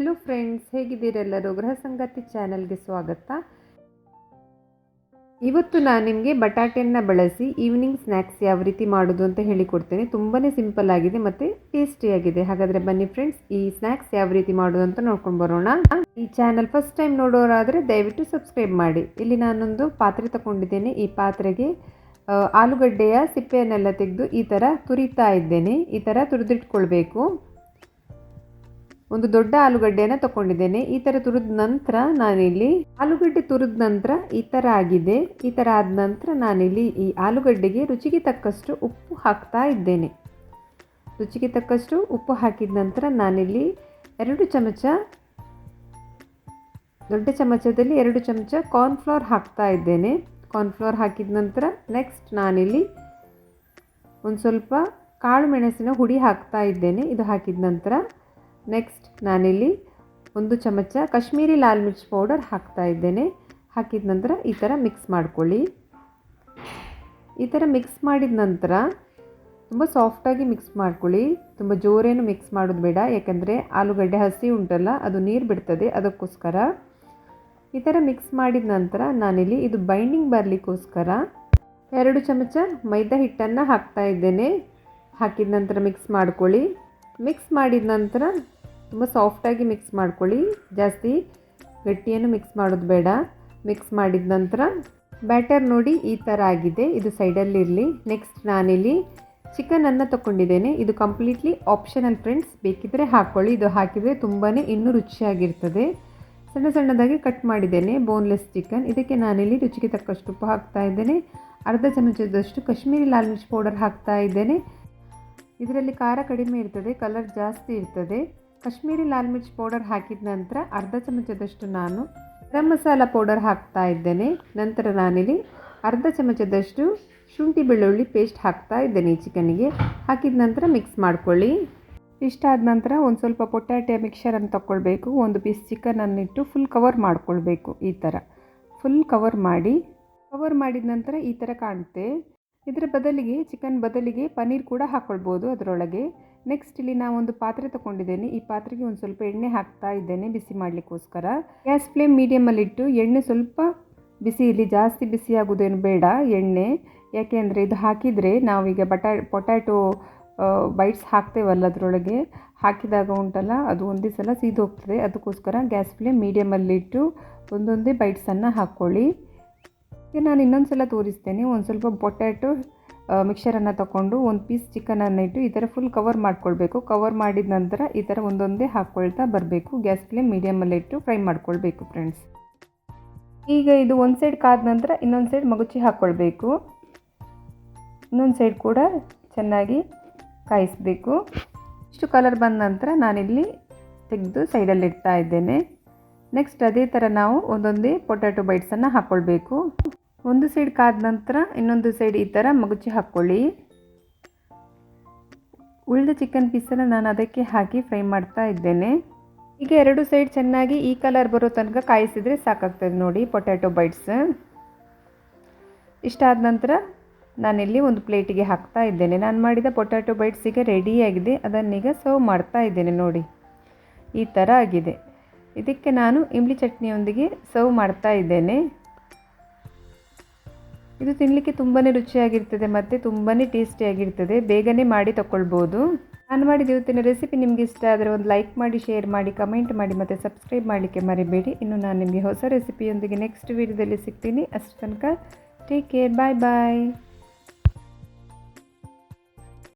Hello friends ಹೇಗಿದ್ದೀರೆಲ್ಲರೂ ಗೃಹ ಸಂಗತಿ ಚಾನಲ್ಗೆ ಸ್ವಾಗತ. ಇವತ್ತು ನಾನು ನಿಮಗೆ ಬಟಾಟೆಯನ್ನು ಬಳಸಿ ಈವ್ನಿಂಗ್ ಸ್ನ್ಯಾಕ್ಸ್ ಯಾವ ರೀತಿ ಮಾಡೋದು ಅಂತ ಹೇಳಿಕೊಡ್ತೇನೆ. ತುಂಬಾ ಸಿಂಪಲ್ ಆಗಿದೆ ಮತ್ತು ಟೇಸ್ಟಿಯಾಗಿದೆ ಹಾಗಾದರೆ ಬನ್ನಿ ಫ್ರೆಂಡ್ಸ್ ಈ ಸ್ನ್ಯಾಕ್ಸ್ ಯಾವ ರೀತಿ ಮಾಡೋದು ಅಂತ ನೋಡ್ಕೊಂಡು ಬರೋಣ. ಈ ಚಾನಲ್ ಫಸ್ಟ್ ಟೈಮ್ ನೋಡೋರಾದರೆ ದಯವಿಟ್ಟು ಸಬ್ಸ್ಕ್ರೈಬ್ ಮಾಡಿ. ಇಲ್ಲಿ ನಾನೊಂದು ಪಾತ್ರೆ ತಗೊಂಡಿದ್ದೇನೆ. ಈ ಪಾತ್ರೆಗೆ ಆಲೂಗಡ್ಡೆಯ ಸಿಪ್ಪೆಯನ್ನೆಲ್ಲ ತೆಗೆದು ಈ ಥರ ತುರಿತಾ ಇದ್ದೇನೆ. ಈ ಥರ ತುರಿದಿಟ್ಕೊಳ್ಬೇಕು. ಒಂದು ದೊಡ್ಡ ಆಲೂಗಡ್ಡೆಯನ್ನು ತಗೊಂಡಿದ್ದೇನೆ ಈ ಥರ ತುರಿದ ನಂತರ ನಾನಿಲ್ಲಿ ಆಲೂಗಡ್ಡೆ ತುರಿದ ನಂತರ ಈ ಥರ ಆಗಿದೆ. ಈ ಥರ ಆದ ನಂತರ ನಾನಿಲ್ಲಿ ಈ ಆಲೂಗಡ್ಡೆಗೆ ರುಚಿಗೆ ತಕ್ಕಷ್ಟು ಉಪ್ಪು ಹಾಕ್ತಾ ಇದ್ದೇನೆ. ರುಚಿಗೆ ತಕ್ಕಷ್ಟು ಉಪ್ಪು ಹಾಕಿದ ನಂತರ ನಾನಿಲ್ಲಿ ಎರಡು ಚಮಚ, ದೊಡ್ಡ ಚಮಚದಲ್ಲಿ ಎರಡು ಚಮಚ ಕಾರ್ನ್ಫ್ಲವರ್ ಹಾಕ್ತಾ ಇದ್ದೇನೆ. ಕಾರ್ನ್ಫ್ಲವರ್ ಹಾಕಿದ ನಂತರ ನೆಕ್ಸ್ಟ್ ನಾನಿಲ್ಲಿ ಒಂದು ಸ್ವಲ್ಪ ಕಾಳು ಮೆಣಸಿನ ಹುಡಿ ಹಾಕ್ತಾ ಇದ್ದೇನೆ. ಇದು ಹಾಕಿದ ನಂತರ ನೆಕ್ಸ್ಟ್ ನಾನಿಲ್ಲಿ ಒಂದು ಚಮಚ ಕಾಶ್ಮೀರಿ ಲಾಲ್ ಮಿರ್ಚ್ ಪೌಡರ್ ಹಾಕ್ತಾ ಇದ್ದೇನೆ. ಹಾಕಿದ ನಂತರ ಈ ಥರ ಮಿಕ್ಸ್ ಮಾಡ್ಕೊಳ್ಳಿ. ಈ ಥರ ಮಿಕ್ಸ್ ಮಾಡಿದ ನಂತರ ತುಂಬ ಸಾಫ್ಟಾಗಿ ಮಿಕ್ಸ್ ಮಾಡ್ಕೊಳ್ಳಿ. ತುಂಬ ಜೋರೇನು ಮಿಕ್ಸ್ ಮಾಡೋದು ಬೇಡ. ಯಾಕಂದರೆ ಆಲೂಗಡ್ಡೆ ಹಸಿ ಉಂಟಲ್ಲ, ಅದು ನೀರು ಬಿಡ್ತದೆ, ಅದಕ್ಕೋಸ್ಕರ. ಈ ಥರ ಮಿಕ್ಸ್ ಮಾಡಿದ ನಂತರ ನಾನಿಲ್ಲಿ ಇದು ಬೈಂಡಿಂಗ್ ಬರಲಿಕ್ಕೋಸ್ಕರ ಎರಡು ಚಮಚ ಮೈದಾ ಹಿಟ್ಟನ್ನು ಹಾಕ್ತಾ ಇದ್ದೇನೆ. ಹಾಕಿದ ನಂತರ ಮಿಕ್ಸ್ ಮಾಡ್ಕೊಳ್ಳಿ. ಮಿಕ್ಸ್ ಮಾಡಿದ ನಂತರ ತುಂಬ ಸಾಫ್ಟಾಗಿ ಮಿಕ್ಸ್ ಮಾಡ್ಕೊಳ್ಳಿ. ಜಾಸ್ತಿ ಗಟ್ಟಿಯನ್ನು ಮಿಕ್ಸ್ ಮಾಡೋದು ಬೇಡ. ಮಿಕ್ಸ್ ಮಾಡಿದ ನಂತರ ಬ್ಯಾಟರ್ ನೋಡಿ ಈ ಥರ ಆಗಿದೆ. ಇದು ಸೈಡಲ್ಲಿರಲಿ ನೆಕ್ಸ್ಟ್ ನಾನಿಲ್ಲಿ ಚಿಕನನ್ನು ತಗೊಂಡಿದ್ದೇನೆ ಇದು ಕಂಪ್ಲೀಟ್ಲಿ ಆಪ್ಷನಲ್ ಫ್ರೆಂಡ್ಸ್ ಬೇಕಿದ್ದರೆ ಹಾಕ್ಕೊಳ್ಳಿ ಇದು ಹಾಕಿದರೆ ತುಂಬಾ ಇನ್ನೂ ರುಚಿಯಾಗಿರ್ತದೆ. ಸಣ್ಣ ಸಣ್ಣದಾಗಿ ಕಟ್ ಮಾಡಿದ್ದೇನೆ. ಬೋನ್ಲೆಸ್ ಚಿಕನ್ ಇದಕ್ಕೆ ನಾನಿಲ್ಲಿ ರುಚಿಗೆ ತಕ್ಕಷ್ಟು ಉಪ್ಪು ಹಾಕ್ತಾ ಇದ್ದೇನೆ. ಅರ್ಧ ಚಮಚದಷ್ಟು ಕಾಶ್ಮೀರಿ ಲಾಲ್ ಮಿರ್ಚ್ ಪೌಡರ್ ಹಾಕ್ತಾ ಇದ್ದೇನೆ. ಇದರಲ್ಲಿ ಖಾರ ಕಡಿಮೆ ಇರ್ತದೆ ಕಲರ್ ಜಾಸ್ತಿ ಇರ್ತದೆ. ಕಾಶ್ಮೀರಿ ಲಾಲ್ ಮಿರ್ಚ್ ಪೌಡರ್ ಹಾಕಿದ ನಂತರ ಅರ್ಧ ಚಮಚದಷ್ಟು ನಾನು ಗರಂ ಮಸಾಲ ಪೌಡರ್ ಹಾಕ್ತಾ ಇದ್ದೇನೆ. ನಂತರ ನಾನಿಲ್ಲಿ ಅರ್ಧ ಚಮಚದಷ್ಟು ಶುಂಠಿ ಬೆಳ್ಳುಳ್ಳಿ ಪೇಸ್ಟ್ ಹಾಕ್ತಾ ಇದ್ದೇನೆ ಈ ಚಿಕನ್ನಿಗೆ. ಹಾಕಿದ ನಂತರ ಮಿಕ್ಸ್ ಮಾಡ್ಕೊಳ್ಳಿ. ಇಷ್ಟಾದ ನಂತರ ಒಂದು ಸ್ವಲ್ಪ ಪೊಟ್ಯಾಟೆ ಮಿಕ್ಸರನ್ನು ತಗೊಳ್ಬೇಕು ಒಂದು ಪೀಸ್ ಚಿಕನನ್ನಿಟ್ಟು ಫುಲ್ ಕವರ್ ಮಾಡ್ಕೊಳ್ಬೇಕು ಈ ಥರ ಫುಲ್ ಕವರ್ ಮಾಡಿ ಕವರ್ ಮಾಡಿದ ನಂತರ ಈ ಥರ ಕಾಣುತ್ತೆ. ಇದರ ಬದಲಿಗೆ ಚಿಕನ್ ಬದಲಿಗೆ ಪನ್ನೀರ್ ಕೂಡ ಹಾಕ್ಕೊಳ್ಬೋದು ಅದರೊಳಗೆ. ನೆಕ್ಸ್ಟ್ ಇಲ್ಲಿ ನಾವು ಒಂದು ಪಾತ್ರೆ ತಗೊಂಡಿದ್ದೇನೆ. ಈ ಪಾತ್ರೆಗೆ ಒಂದು ಸ್ವಲ್ಪ ಎಣ್ಣೆ ಹಾಕ್ತಾ ಇದ್ದೇನೆ ಬಿಸಿ ಮಾಡಲಿಕ್ಕೋಸ್ಕರ. ಗ್ಯಾಸ್ ಫ್ಲೇಮ್ ಮೀಡಿಯಮಲ್ಲಿಟ್ಟು ಎಣ್ಣೆ ಸ್ವಲ್ಪ ಬಿಸಿ, ಇಲ್ಲಿ ಜಾಸ್ತಿ ಬಿಸಿ ಆಗೋದೇನು ಬೇಡ ಎಣ್ಣೆ. ಯಾಕೆ ಅಂದರೆ ಇದು ಹಾಕಿದರೆ ನಾವೀಗ ಬಟಾ, ಪೊಟ್ಯಾಟೊ ಬೈಟ್ಸ್ ಹಾಕ್ತೇವಲ್ಲ ಅದರೊಳಗೆ. ಹಾಕಿದಾಗ ಉಂಟಲ್ಲ, ಅದು ಒಂದೇ ಸಲ ಸೀದೋಗ್ತದೆ. ಅದಕ್ಕೋಸ್ಕರ ಗ್ಯಾಸ್ ಫ್ಲೇಮ್ ಮೀಡಿಯಮಲ್ಲಿಟ್ಟು ಒಂದೊಂದೇ ಬೈಟ್ಸನ್ನು ಹಾಕ್ಕೊಳ್ಳಿ ಈಗ ನಾನು ಇನ್ನೊಂದು ಸಲ ತೋರಿಸ್ತೇನೆ. ಒಂದು ಸ್ವಲ್ಪ ಪೊಟ್ಯಾಟೊ ಮಿಕ್ಸರನ್ನು ತಗೊಂಡು ಒಂದು ಪೀಸ್ ಚಿಕನನ್ನು ಇಟ್ಟು ಈ ಥರ ಫುಲ್ ಕವರ್ ಮಾಡ್ಕೊಳ್ಬೇಕು. ಕವರ್ ಮಾಡಿದ ನಂತರ ಈ ಥರ ಒಂದೊಂದೇ ಹಾಕ್ಕೊಳ್ತಾ ಬರಬೇಕು. ಗ್ಯಾಸ್ ಫ್ಲೇಮ್ ಮೀಡಿಯಮಲ್ಲಿಟ್ಟು ಫ್ರೈ ಮಾಡ್ಕೊಳ್ಬೇಕು ಫ್ರೆಂಡ್ಸ್ ಈಗ ಇದು ಒಂದು ಸೈಡ್ ಕಾದ ನಂತರ ಇನ್ನೊಂದು ಸೈಡ್ ಮಗುಚಿ ಹಾಕ್ಕೊಳ್ಬೇಕು ಇನ್ನೊಂದು ಸೈಡ್ ಕೂಡ ಚೆನ್ನಾಗಿ ಕಾಯಿಸಬೇಕು. ಇಷ್ಟು ಕಲರ್ ಬಂದ ನಂತರ ನಾನಿಲ್ಲಿ ತೆಗೆದು ಸೈಡಲ್ಲಿ ಇಡ್ತಾ ಇದ್ದೇನೆ. ನೆಕ್ಸ್ಟ್ ಅದೇ ಥರ ನಾವು ಒಂದೊಂದೇ ಪೊಟ್ಯಾಟೊ ಬೈಟ್ಸನ್ನು ಹಾಕ್ಕೊಳ್ಬೇಕು ಒಂದು ಸೈಡ್ ಕಾದ ನಂತರ ಇನ್ನೊಂದು ಸೈಡ್ ಈ ಥರ ಮಗುಚಿ ಹಾಕ್ಕೊಳ್ಳಿ. ಉಳಿದ ಚಿಕನ್ ಪೀಸನ್ನು ನಾನು ಅದಕ್ಕೆ ಹಾಕಿ ಫ್ರೈ ಮಾಡ್ತಾ ಇದ್ದೇನೆ. ಈಗ ಎರಡು ಸೈಡ್ ಚೆನ್ನಾಗಿ ಈ ಕಲರ್ ಬರೋ ತನಕ ಕಾಯಿಸಿದರೆ ಸಾಕಾಗ್ತದೆ ನೋಡಿ ಪೊಟ್ಯಾಟೊ ಬೈಟ್ಸ್ ಇಷ್ಟಾದ ನಂತರ ನಾನಿಲ್ಲಿ ಒಂದು ಪ್ಲೇಟಿಗೆ ಹಾಕ್ತಾ ಇದ್ದೇನೆ. ನಾನು ಮಾಡಿದ ಪೊಟ್ಯಾಟೊ ಬೈಟ್ಸ್ ಈಗ ರೆಡಿಯಾಗಿದೆ ಅದನ್ನೀಗ ಸರ್ವ್ ಮಾಡ್ತಾ ಇದ್ದೇನೆ ನೋಡಿ. ಈ ಥರ ಆಗಿದೆ. ಇದಕ್ಕೆ ನಾನು ಇಂಬ್ಲಿ ಚಟ್ನಿಯೊಂದಿಗೆ ಸರ್ವ್ ಮಾಡ್ತಾ ಇದ್ದೇನೆ. ಇದು ತಿನ್ನಲಿಕ್ಕೆ ತುಂಬಾ ರುಚಿಯಾಗಿರ್ತದೆ ಮತ್ತು ತುಂಬಾ ಟೇಸ್ಟಿಯಾಗಿರ್ತದೆ ಬೇಗನೆ ಮಾಡಿ ತಗೊಳ್ಬೋದು ನಾನು ಮಾಡಿದ ಇವತ್ತಿನ ರೆಸಿಪಿ ನಿಮಗೆ ಇಷ್ಟ ಆದರೆ ಒಂದು ಲೈಕ್ ಮಾಡಿ ಶೇರ್ ಮಾಡಿ ಕಮೆಂಟ್ ಮಾಡಿ ಮತ್ತು ಸಬ್ಸ್ಕ್ರೈಬ್ ಮಾಡಲಿಕ್ಕೆ ಮರಿಬೇಡಿ. ಇನ್ನು ನಾನು ನಿಮಗೆ ಹೊಸ ರೆಸಿಪಿಯೊಂದಿಗೆ ನೆಕ್ಸ್ಟ್ ವೀಡಿಯೋದಲ್ಲಿ ಸಿಗ್ತೀನಿ. ಅಷ್ಟು ತನಕ ಟೇಕ್ ಕೇರ್ ಬಾಯ್ ಬಾಯ್